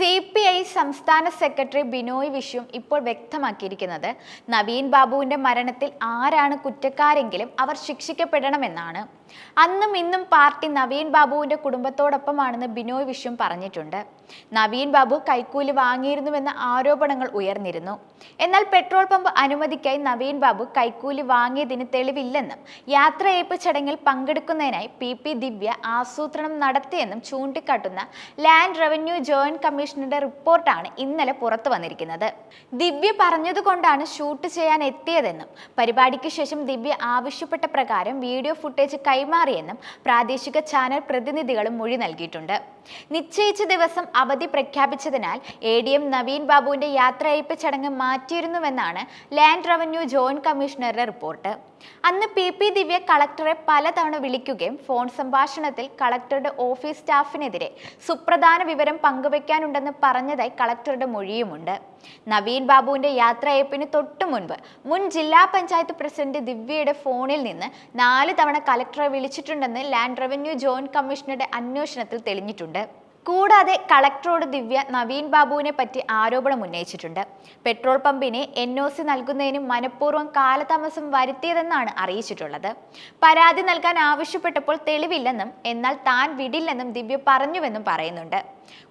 C P I സംസ്ഥാന secretary Binoy Viswam ഇപ്പോൾ വ്യക്തമാക്കിയിരിക്കുന്നത് നവീൻ ബാബുവിന്റെ മരണത്തിൽ ആരാണ് കുറ്റക്കാരെങ്കിലും അവർ ശിക്ഷിക്കപ്പെടണമെന്നാണ്. അന്നും ഇന്നും പാർട്ടി നവീൻ ബാബുവിന്റെ കുടുംബത്തോടൊപ്പമാണെന്ന് ബിനോയ് വിശ്വം പറഞ്ഞിട്ടുണ്ട്. നവീൻ ബാബു കൈക്കൂലി വാങ്ങിയിരുന്നുവെന്ന ആരോപണങ്ങൾ ഉയർന്നിരുന്നു. എന്നാൽ പെട്രോൾ പമ്പ് അനുമതിക്കായി നവീൻ ബാബു കൈക്കൂലി വാങ്ങിയതിന് തെളിവില്ലെന്നും യാത്രയയപ്പ് ചടങ്ങിൽ പങ്കെടുക്കുന്നതിനായി പി പി ദിവ്യ ആസൂത്രണം നടത്തിയെന്നും ചൂണ്ടിക്കാട്ടുന്ന ലാൻഡ് റവന്യൂ ജോയിന്റ് കമ്മീഷണറുടെ റിപ്പോർട്ടാണ് ഇന്നലെ പുറത്തു വന്നിരിക്കുന്നത്. ദിവ്യ പറഞ്ഞതുകൊണ്ടാണ് ഷൂട്ട് ചെയ്യാൻ എത്തിയതെന്നും പരിപാടിക്ക് ശേഷം ദിവ്യ ആവശ്യപ്പെട്ട പ്രകാരം വീഡിയോ ഫുട്ടേജ് കൈമാറിയെന്നും പ്രാദേശിക ചാനൽ പ്രതിനിധികളും മൊഴി നൽകിയിട്ടുണ്ട്. നിശ്ചയിച്ച ദിവസം അവധി പ്രഖ്യാപിച്ചതിനാൽ എ ഡി എം നവീൻ ബാബുവിന്റെ യാത്രയയപ്പ് ചടങ്ങ് മാറ്റിയിരുന്നുവെന്നാണ് ലാൻഡ് റവന്യൂ ജോയിന്റ് കമ്മീഷണറുടെ റിപ്പോർട്ട് അന്ന് പി പി ദിവ്യ കളക്ടറെ പലതവണ വിളിക്കുകയും ഫോൺ സംഭാഷണത്തിൽ കളക്ടറുടെ ഓഫീസ് സ്റ്റാഫിനെതിരെ സുപ്രധാന വിവരം പങ്കുവെക്കാനുണ്ടെന്ന് പറഞ്ഞതായി കളക്ടറുടെ മൊഴിയുമുണ്ട്. നവീൻ ബാബുവിന്റെ യാത്രയയപ്പിന് തൊട്ടു മുൻപ് മുൻ ജില്ലാ പഞ്ചായത്ത് പ്രസിഡന്റ് ദിവ്യയുടെ ഫോണിൽ നിന്ന് നാല് തവണ കളക്ടറെ വിളിച്ചിട്ടുണ്ടെന്ന് ലാൻഡ് റവന്യൂ ജോയിന്റ് കമ്മീഷണറുടെ അന്വേഷണത്തിൽ തെളിഞ്ഞിട്ടുണ്ട്. കൂടാതെ കളക്ടറോട് ദിവ്യ നവീൻ ബാബുവിനെ പറ്റി ആരോപണം ഉന്നയിച്ചിട്ടുണ്ട്. പെട്രോൾ പമ്പിന് എൻ ഒ സി നൽകുന്നതിന് മനഃപൂർവം കാലതാമസം വരുത്തിയതെന്നാണ് അറിയിച്ചിട്ടുള്ളത്. പരാതി നൽകാൻ ആവശ്യപ്പെട്ടപ്പോൾ തെളിവില്ലെന്നും എന്നാൽ താൻ വിടില്ലെന്നും ദിവ്യ പറഞ്ഞുവെന്നും പറയുന്നുണ്ട്.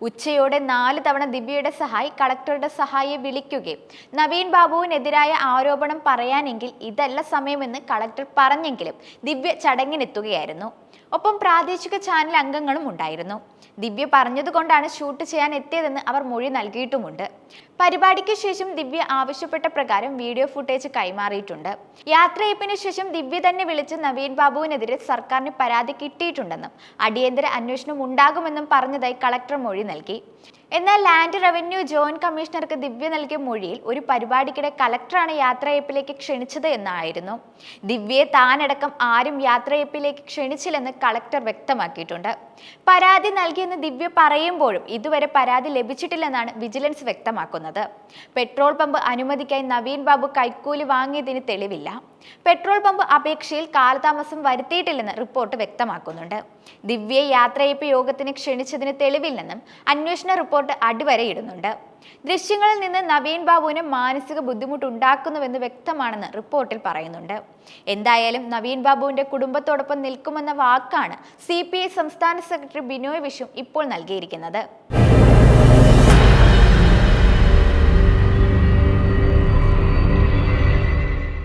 ഉച്ചയോടെ നാല് തവണ ദിവ്യയുടെ സഹായി കളക്ടറുടെ സഹായിയെ വിളിക്കുകയും നവീൻ ബാബുവിനെതിരായ ആരോപണം പറയാനെങ്കിൽ ഇതല്ല സമയമെന്ന് കളക്ടർ പറഞ്ഞെങ്കിലും ദിവ്യ ചടങ്ങിനെത്തുകയായിരുന്നു. ഒപ്പം പ്രാദേശിക ചാനൽ അംഗങ്ങളും ഉണ്ടായിരുന്നു. ദിവ്യ പറഞ്ഞതുകൊണ്ടാണ് ഷൂട്ട് ചെയ്യാൻ എത്തിയതെന്ന് അവർ മൊഴി നൽകിയിട്ടുമുണ്ട്. പരിപാടിക്ക് ശേഷം ദിവ്യ ആവശ്യപ്പെട്ട പ്രകാരം വീഡിയോ ഫുട്ടേജ് കൈമാറിയിട്ടുണ്ട്. യാത്രയപ്പിന് ശേഷം ദിവ്യ തന്നെ വിളിച്ച് നവീൻ ബാബുവിനെതിരെ സർക്കാരിന് പരാതി കിട്ടിയിട്ടുണ്ടെന്നും അടിയന്തര അന്വേഷണം ഉണ്ടാകുമെന്നും പറഞ്ഞതായി കളക്ടർ മൊഴി നൽകി. എന്നാൽ ലാൻഡ് റവന്യൂ ജോയിന്റ് കമ്മീഷണർക്ക് ദിവ്യ നൽകിയ മൊഴിയിൽ ഒരു പരിപാടിക്കിടെ കലക്ടറാണ് യാത്രയപ്പിലേക്ക് ക്ഷണിച്ചത് എന്നായിരുന്നു. ദിവ്യയെ താനടക്കം ആരും യാത്രയപ്പിലേക്ക് ക്ഷണിച്ചില്ലെന്ന് കളക്ടർ വ്യക്തമാക്കിയിട്ടുണ്ട്. പരാതി നൽകിയെന്ന് ദിവ്യ പറയുമ്പോഴും ഇതുവരെ പരാതി ലഭിച്ചിട്ടില്ലെന്നാണ് വിജിലൻസ് വ്യക്തമാക്കുന്നത്. പെട്രോൾ പമ്പ് അനുമതിക്കായി നവീൻ ബാബു കൈക്കൂലി വാങ്ങിയതിന് തെളിവില്ല. പെട്രോൾ പമ്പ് അപേക്ഷയിൽ കാലതാമസം വരുത്തിയിട്ടില്ലെന്ന് റിപ്പോർട്ട് വ്യക്തമാക്കുന്നുണ്ട്. ദിവ്യയെ യാത്രയപ്പ് യോഗത്തിന് ക്ഷണിച്ചതിന് തെളിവില്ലെന്നും അന്വേഷണ റിപ്പോർട്ട് അടിവരയിടുന്നുണ്ട് ദൃശ്യങ്ങളിൽ നിന്ന് നവീൻ ബാബുവിന് മാനസിക ബുദ്ധിമുട്ടുണ്ടാക്കുന്നുവെന്ന് വ്യക്തമാണെന്ന് റിപ്പോർട്ടിൽ പറയുന്നുണ്ട്. എന്തായാലും നവീൻ ബാബുവിന്റെ കുടുംബത്തോടൊപ്പം നിൽക്കുമെന്ന വാക്കാണ് സി സംസ്ഥാന സെക്രട്ടറി ബിനോയ് വിഷു ഇപ്പോൾ നൽകിയിരിക്കുന്നത്.